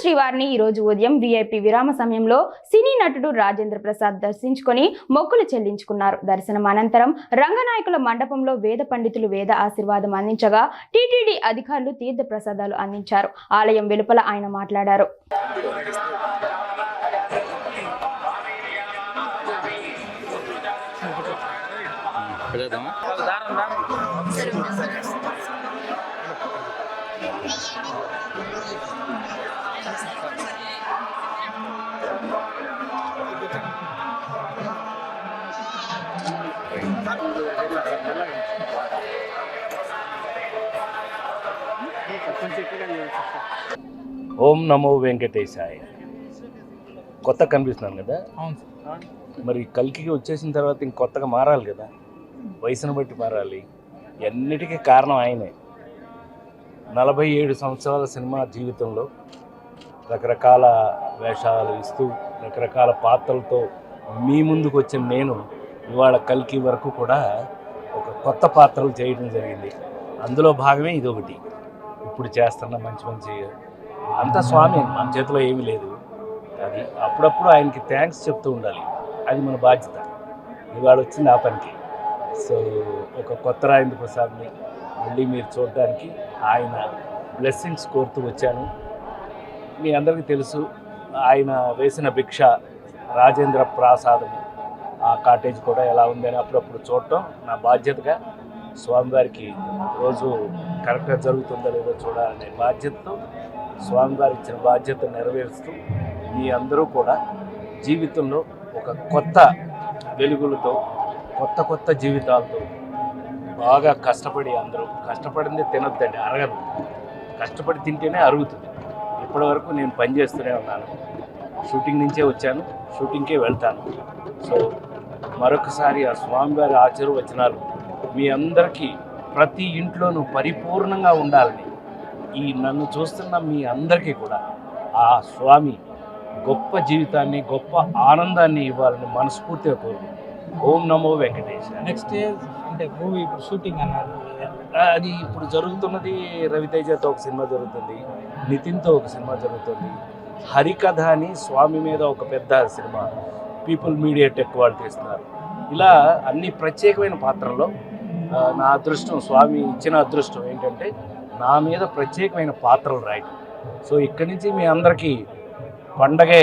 శ్రీవారిని ఈ రోజు ఉదయం విఐపి విరామ సమయంలో సినీ నటుడు రాజేంద్ర ప్రసాద్ దర్శించుకొని మొక్కులు చెల్లించుకున్నారు. దర్శనం అనంతరం రంగనాయకుల మండపంలో వేద పండితులు వేద ఆశీర్వాదం అందించగా టీటీడీ అధికారులు తీర్థ ప్రసాదాలు అందించారు. ఆలయం వెలుపల ఆయన మాట్లాడారు. పెడదామా ఓం నమో వెంకటేశాయ. కొత్త కనిపిస్తున్నాను కదా? మరి కల్కి వచ్చేసిన తర్వాత ఇంక కొత్తగా మారాలి కదా? వయసును బట్టి మారాలి. ఎన్నిటికీ కారణం ఆయనే. నలభై ఏడు సంవత్సరాల సినిమా జీవితంలో రకరకాల వేషాలు ఇస్తూ రకరకాల పాత్రలతో మీ ముందుకు వచ్చిన నేను ఇవాళ కల్కి వరకు కూడా ఒక కొత్త పాత్రలు చేయడం జరిగింది. అందులో భాగమే ఇది ఒకటి. ఇప్పుడు చేస్తున్న మంచి మంచి అంత స్వామి మన చేతిలో ఏమీ లేదు. అది అప్పుడప్పుడు ఆయనకి థ్యాంక్స్ చెప్తూ ఉండాలి. అది మన బాధ్యత. ఇవాళ వచ్చింది ఆ పనికి. సో ఒక కొత్త రాజేంద్ర ప్రసాద్ని మళ్ళీ మీరు చూడడానికి ఆయన బ్లెస్సింగ్స్ కోరుతూ వచ్చాను. మీ అందరికీ తెలుసు ఆయన వేసిన భిక్ష రాజేంద్ర ప్రసాదం ఆ కాటేజ్ కూడా ఎలా ఉందని అప్పుడప్పుడు చూడటం నా బాధ్యతగా స్వామివారికి రోజు కరెక్ట్గా జరుగుతుందో లేదో చూడాలనే బాధ్యతతో స్వామివారి ఇచ్చిన బాధ్యత నెరవేరుస్తూ మీ అందరూ కూడా జీవితంలో ఒక కొత్త వెలుగులతో కొత్త కొత్త జీవితాలతో బాగా కష్టపడి అందరూ కష్టపడింది తినొద్దండి అరగదు. కష్టపడి తింటేనే అరుగుతుంది. ఇప్పటివరకు నేను పని చేస్తూనే ఉన్నాను. షూటింగ్ నుంచే వచ్చాను. షూటింగ్కే వెళ్తాను. సో మరొకసారి ఆ స్వామివారి ఆశీర్వచనాలు మీ అందరికీ ప్రతి ఇంట్లోనూ పరిపూర్ణంగా ఉండాలని ఈ నన్ను చూస్తున్న మీ అందరికీ కూడా ఆ స్వామి గొప్ప జీవితాన్ని గొప్ప ఆనందాన్ని ఇవ్వాలని మనస్ఫూర్తిగా కోరుకుంటున్నాను. ఓం నమో వెంకటేశ నెక్స్ట్ అంటే మూవీ ఇప్పుడు షూటింగ్ అన్నారు. అది ఇప్పుడు జరుగుతున్నది రవితేజతో ఒక సినిమా జరుగుతుంది నితిన్తో ఒక సినిమా జరుగుతుంది. హరికథ అని స్వామి మీద ఒక పెద్ద సినిమా. పీపుల్ మీడియా టెక్ వాళ్ళు తీస్తున్నారు ఇలా అన్ని ప్రత్యేకమైన పాత్రల్లో నా అదృష్టం స్వామి ఇచ్చిన అదృష్టం ఏంటంటే నా మీద ప్రత్యేకమైన పాత్రలు రాయటం. సో ఇక్కడి నుంచి మీ అందరికీ పండగే